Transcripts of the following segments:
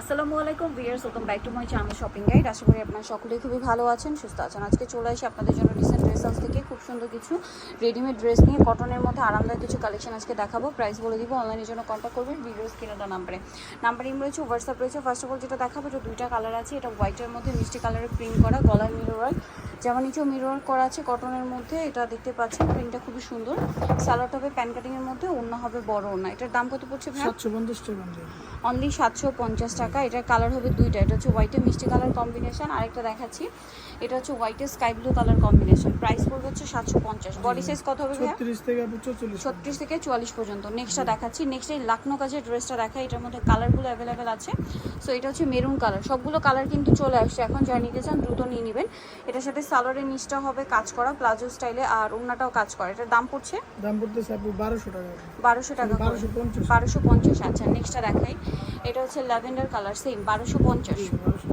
আসসালামু আলাইকুম viewers welcome back to my channel shopping guide. আশা করি আপনারা সকলেই খুবই ভালো আছেন, সুস্থ আছেন। আজকে চলে আসি আপনাদের জন্য রিসেন্ট ড্রেস হাউস থেকে। খুব সুন্দর কিছু রেডিমেড ড্রেস নিয়ে কটনের মধ্যে আরামদায়ক কিছু কালেকশন আজকে দেখাবো। প্রাইস বলে দিব অনলাইনের জন্য কন্ট্যাক্ট করবেন, ভিডিওস কিনাটা নাম্বারে নাম্বারিং রয়েছে হোয়াটসঅ্যাপ রয়েছে। ফার্স্ট অফ অল যেটা দেখাবো, এটা দুইটা কালার আছে। এটা হোয়াইটের মধ্যে মিষ্টি কালারের প্রিন্ট করা, গলায় মিরর যেমন নিচেও মিরর করা আছে কটনের মধ্যে এটা দেখতে পাচ্ছেন প্রিন্টটা খুবই সুন্দর। সালোয়ার হবে প্যান এর মধ্যে অন্য হবে বড় ওনা এটার দাম কত পড়ছে ভাই সাতশো পঞ্চাশ টাকা অনলি সাতশো পঞ্চাশ টাকা। এটার কালার হবে দুইটা। এটা হচ্ছে হোয়াইটে মিষ্টি কালার কম্বিনেশন আরেকটা দেখাচ্ছি। এটা হচ্ছে হোয়াইটে sky blue colour combination price পড়বে হচ্ছে সাতশো পঞ্চাশ। বডি সাইজ কত হবে ভাইয়া? ছত্রিশ থেকে আপনার চল্লিশ ছত্রিশ থেকে চুয়াল্লিশ পর্যন্ত। নেক্সটটা দেখাচ্ছি। নেক্সট এই লাখনো কাজের ড্রেসটা দেখা এটার মধ্যে কালারগুলো অ্যাভেলেবেল আছে। সো এটা হচ্ছে মেরুন কালার সবগুলো কালার কিন্তু চলে আসছে। এখন যারা নিতে চান দ্রুত নিয়ে নেবেন। এটার সাথে সালোয়ারের নিচটা হবে কাজ করা প্লাজো স্টাইলে আর ওড়নাটাও কাজ করা। এটার দাম পড়ছে? দাম পড়তেছে আপনি বারোশো টাকা। বারোশো টাকা করে। বারোশো পঞ্চাশ। বারোশো পঞ্চাশ আচ্ছা নেক্সটটা দেখাই। এটা হচ্ছে ল্যাভেন্ডার কালার সেম বারোশো পঞ্চাশ। বারোশো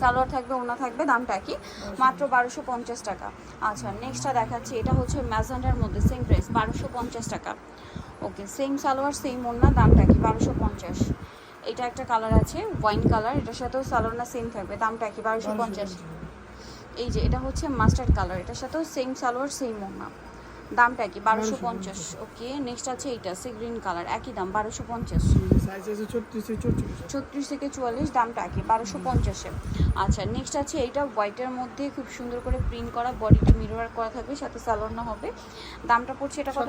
সালোয়ার থাকবে ওনা থাকবে দামটা কি মাত্র বারোশো পঞ্চাশ টাকা। আচ্ছা নেক্সটটা দেখাচ্ছি। এটা হচ্ছে ম্যাজেন্ডার মধ্যে সেম প্রাইস বারোশো পঞ্চাশ টাকা। ওকে সেম সালোয়ার সেম ওনা দামটা কি বারোশো পঞ্চাশ। এটা একটা কালার আছে ওয়াইন কালার এটার সাথেও সালোয়ার না সেম থাকবে দামটা কি বারোশো পঞ্চাশ। এই যে এটা হচ্ছে মাস্টার্ড কালার এটার সাথেও সেম সালোয়ার সেম ওনা দামটা কি বারোশো পঞ্চাশ। ওকে নেক্সট আছে এইটা সে গ্রিন কালার একই দাম বারোশো পঞ্চাশ। ছত্রিশ থেকে চুয়াল্লিশ দামটা কি বারোশো পঞ্চাশে। আচ্ছা নেক্সট আছে এইটা হোয়াইটের মধ্যে খুব সুন্দর করে প্রিন্ট করা বডিটা মিরর করা থাকবে সাথে সালোয়ার হবে। দামটা পড়ছে এটা কত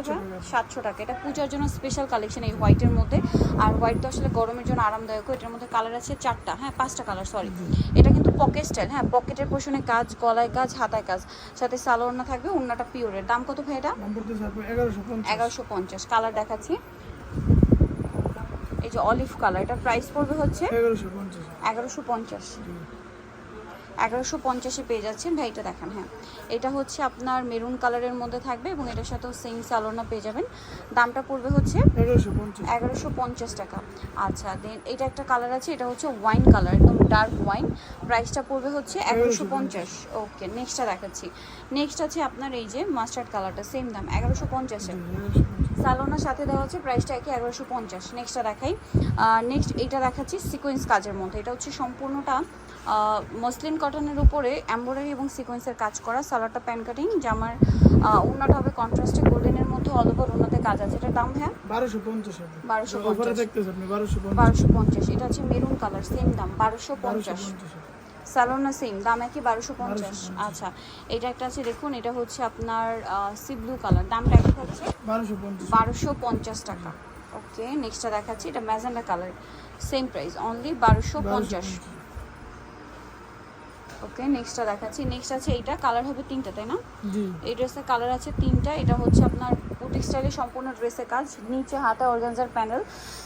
সাতশো টাকা। এটা পূজার জন্য স্পেশাল কালেকশন এই হোয়াইটের মধ্যে। আর হোয়াইট তো আসলে গরমের জন্য আরামদায়ক এটার মধ্যে কালার আছে চারটা হ্যাঁ পাঁচটা কালার সরি এটা কিন্তু পকেট স্টাইল হ্যাঁ পকেটের পোষণে কাজ গলায় কাজ হাতায় কাজ সাথে সালোয়ার না থাকবে অন্যটা পিওরের দাম কত ভাই এটা? এগারোশো পঞ্চাশ। কালার দেখাচ্ছি। এই যে অলিভ কালার এটা প্রাইস পড়বে হচ্ছে এগারোশো পঞ্চাশ। এগারোশো পঞ্চাশে পেয়ে যাচ্ছেন। ভাইটা দেখান হ্যাঁ। এটা হচ্ছে আপনার মেরুন কালারের মধ্যে থাকবে এবং এটার সাথেও সেম সালোনা পেয়ে যাবেন। দামটা পড়বে হচ্ছে এগারোশো পঞ্চাশ। টাকা। আচ্ছা দেন এটা একটা কালার আছে এটা হচ্ছে ওয়াইন কালার একদম ডার্ক ওয়াইন প্রাইসটা পড়বে হচ্ছে এগারোশো পঞ্চাশ। ওকে নেক্সটটা দেখাচ্ছি। নেক্সট আছে আপনার এই যে মাস্টার্ড কালারটা সেম দাম এগারোশো পঞ্চাশে। এগারোশো পঞ্চাশ। সালোনার সাথে দেওয়া হচ্ছে প্রাইসটা একই এগারোশো পঞ্চাশ। নেক্সটটা দেখাই। নেক্সট এইটা দেখাচ্ছি সিকোয়েন্স কাজের মধ্যে। এটা হচ্ছে সম্পূর্ণটা মসলিন কটনের উপরে এমব্রয়ডারি এবং সিকোয়েন্সের কাজ করা সালোয়ারটা প্যান কাটিং জামার উন্নাটা হবে কন্ট্রাস্টে গোল্ডেনের মধ্যে অল ওভার উন্নতে কাজ আছে। এটার দাম হ্যাঁ বারোশো পঞ্চাশ আপনি 1250 অফারে দেখতেছে আপনি বারোশো পঞ্চাশ। বারোশো পঞ্চাশ। এটা হচ্ছে মেরুন কালার সেম দাম বারোশো পঞ্চাশ। সালোনা সেম দাম একই বারোশো পঞ্চাশ। আচ্ছা এটা একটা আছে দেখুন এটা হচ্ছে আপনার সি ব্লু কালার দামটা একই হচ্ছে বারোশো পঞ্চাশ। টাকা। ওকে নেক্সটটা দেখাচ্ছি এটা magenta colour same price only বারোশো পঞ্চাশ। ওকে নেক্সটটা দেখাচ্ছি। নেক্সট আছে এইটা কালার হবে তিনটা তাই না? এই ড্রেসের কালার আছে তিনটা এটা হচ্ছে আপনার বুটিক স্টাইলে সম্পূর্ণ ড্রেসের কাজ। নিচে হাতা অর্গানজার প্যানেল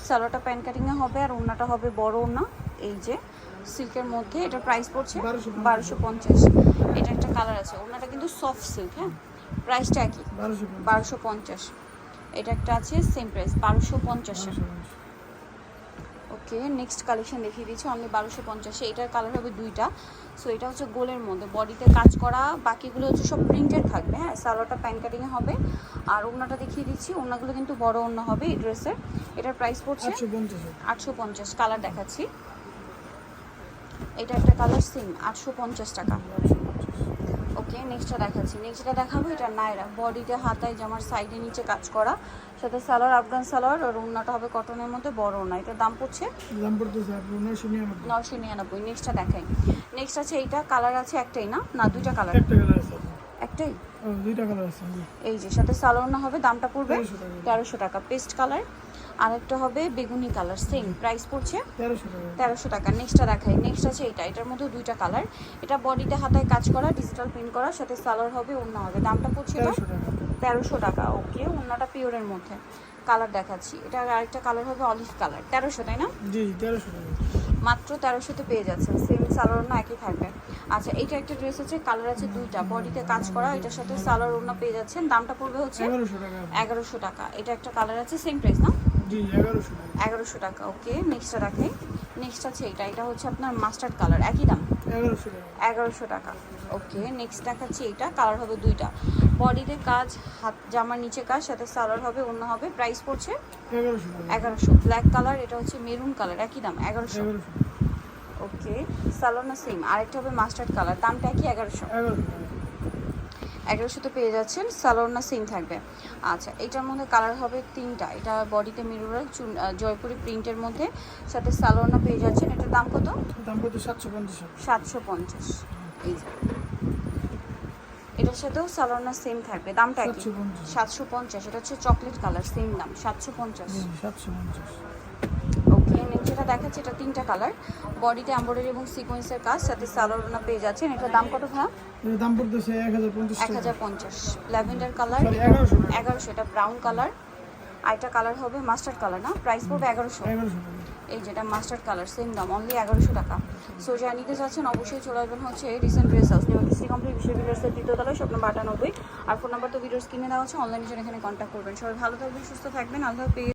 সালোয়ারটা প্যান কাটিংয়ে হবে আর ওড়নাটা হবে বড় ওড়না। এই যে সিল্কের মধ্যে এটা প্রাইস পড়ছে বারোশো পঞ্চাশ। এটা একটা কালার আছে ওড়নাটা কিন্তু সফট সিল্ক হ্যাঁ? প্রাইসটা একই বারোশো পঞ্চাশ। এটা একটা আছে সেম প্রাইস বারোশো পঞ্চাশে। বারোশো পঞ্চাশ। ওকে নেক্সট কালেকশন দেখিয়ে দিচ্ছি। অনলি বারোশো পঞ্চাশে। এটার কালার হবে দুইটা। সো এটা হচ্ছে গোলের মধ্যে। বডিতে কাজ করা বাকিগুলো হচ্ছে সব প্রিন্টেড থাকবে হ্যাঁ? সালোয়ারটা প্যান কাটিংয়ে হবে। আর ওড়নাটা দেখিয়ে দিচ্ছি। ওড়নাগুলো কিন্তু বড় ওড়না হবে এই ড্রেসের। এটার প্রাইস পড়ছে আটশো পঞ্চাশ কালার দেখাচ্ছি। এটা একটা কালার সেম আটশো পঞ্চাশ টাকা। ওকে নেক্সটটা দেখাচ্ছি। নেক্সটটা দেখাবো এটা নায়রা বডিতে হাতায় জামার সাইডে নিচে কাজ করা সাথে সালোয়ার আফগান সালোয়ার আর ওড়নাটা হবে কটনের মধ্যে বড় ওড়না। এটার দাম পড়ছে দাম পড়তেছে নশো নিরানব্বই। নেক্সটটা দেখাই। নেক্সট আছে এইটা কালার আছে একটাই না? না দুইটা কালার একটা কালার আছে। একটাই? দুইটা কালার আছে এই যে সাথে সালোয়ার না হবে দামটা পড়বে 1300 তেরোশো টাকা। পেস্ট কালার আরেকটা হবে বেগুনি কালার সেম প্রাইস পড়ছে তেরোশো টাকা। নেক্সটটা দেখাই। নেক্সট আছে এটা। এটার মধ্যে দুইটা কালার। এটা বডিতে হাতায় কাজ করা ডিজিটাল প্রিন্ট করা সাথে সালোয়ার হবে অন্য হবে। দামটা পড়ছে এটা তেরোশো টাকা। ওকে অন্যটা পিওরের মধ্যে। কালার দেখাচ্ছি। এটা আরেকটা কালার হবে অলিভ কালার তেরোশো তাই না? জি তেরোশো মাত্র তেরোশোতে পেয়ে যাচ্ছেন। সেম সালোয়ার না একই থাকবে। আচ্ছা এইটা একটা ড্রেস আছে কালার আছে দুইটা। বডিতে কাজ করা এটার সাথে সালোয়ার ওড়না পেয়ে যাচ্ছেন। দামটা পড়বে হচ্ছে এগারোশো টাকা। এটা একটা কালার আছে সেম প্রাইস না? এগারোশো টাকা। ওকে নেক্সটটা রাখে। নেক্সট আছে এটা এটা হচ্ছে আপনার মাস্টার্ড কালার একই দাম? এগারোশো টাকা। ওকে নেক্সট দেখাচ্ছি এটা কালার হবে দুইটা। বডিতে কাজ হাত জামার নিচে কাজ সাথে সালোয়ার হবে অন্য হবে প্রাইস পড়ছে এগারোশো ব্ল্যাক কালার এটা হচ্ছে মেরুন কালার একই দাম এগারোশো। এগারোশো ওকে সালোনা সেম আরেকটা হবে মাস্টার্ড কালার দামটা কি এগারোশো। টাকা এগারোশোতে পেয়ে যাচ্ছেন সালোনা সেম থাকবে। আচ্ছা এটার মধ্যে কালার হবে তিনটা। এটা বডিতে মিরুরাল চুন জয়পুরি প্রিন্টের মধ্যে সাথে সালোনা পেয়ে যাচ্ছেন। এটার দাম কত? দাম কত? সাতশো পঞ্চাশ সাতশো পঞ্চাশ। এই যে। এটার সাথেও সালোনা সেম থাকবে। দামটা কি সাতশো পঞ্চাশ। এটা হচ্ছে চকলেট কালার সেম দাম। সাতশো পঞ্চাশ। সাতশো পঞ্চাশ। নেক্সট যেটা দেখাচ্ছে এটা তিনটা কালার বডিতে এমব্রয়ডারি এবং সিকোয়েন্সের কাজ সাথে সালোনা পেয়ে যাচ্ছেন। এটার দাম কত ভাইয়া? এর দাম পড়তেছে এক হাজার পঞ্চাশ এক টাকা হাজার পঞ্চাশ। ল্যাভেন্ডার কালার Sorry, 1100 এগারোশো এটা ব্রাউন কালার আরেকটা কালার হবে মাস্টার্ড কালার না? প্রাইস পড়বে এগারোশো। এগারোশো। টাকা এই যেটা মাস্টার্ড কালার সেম দাম অনলি এগারোশো টাকা। সো যারা নিতে চাচ্ছেন অবশ্যই চলে আসবেন হচ্ছে recent dress house new complete বিশ্ব বিল্ডার্সের দ্বিতীয় তলায় স্বপ্ন বাটানব্বই। আর ফোন নাম্বার তো ভিডিওস কিনে দেওয়া হচ্ছে অনলাইনে জন্য এখানে কন্ট্যাক্ট করবেন। সবাই ভালো থাকবেন সুস্থ থাকবেন। আল্লাহ হাফেজ।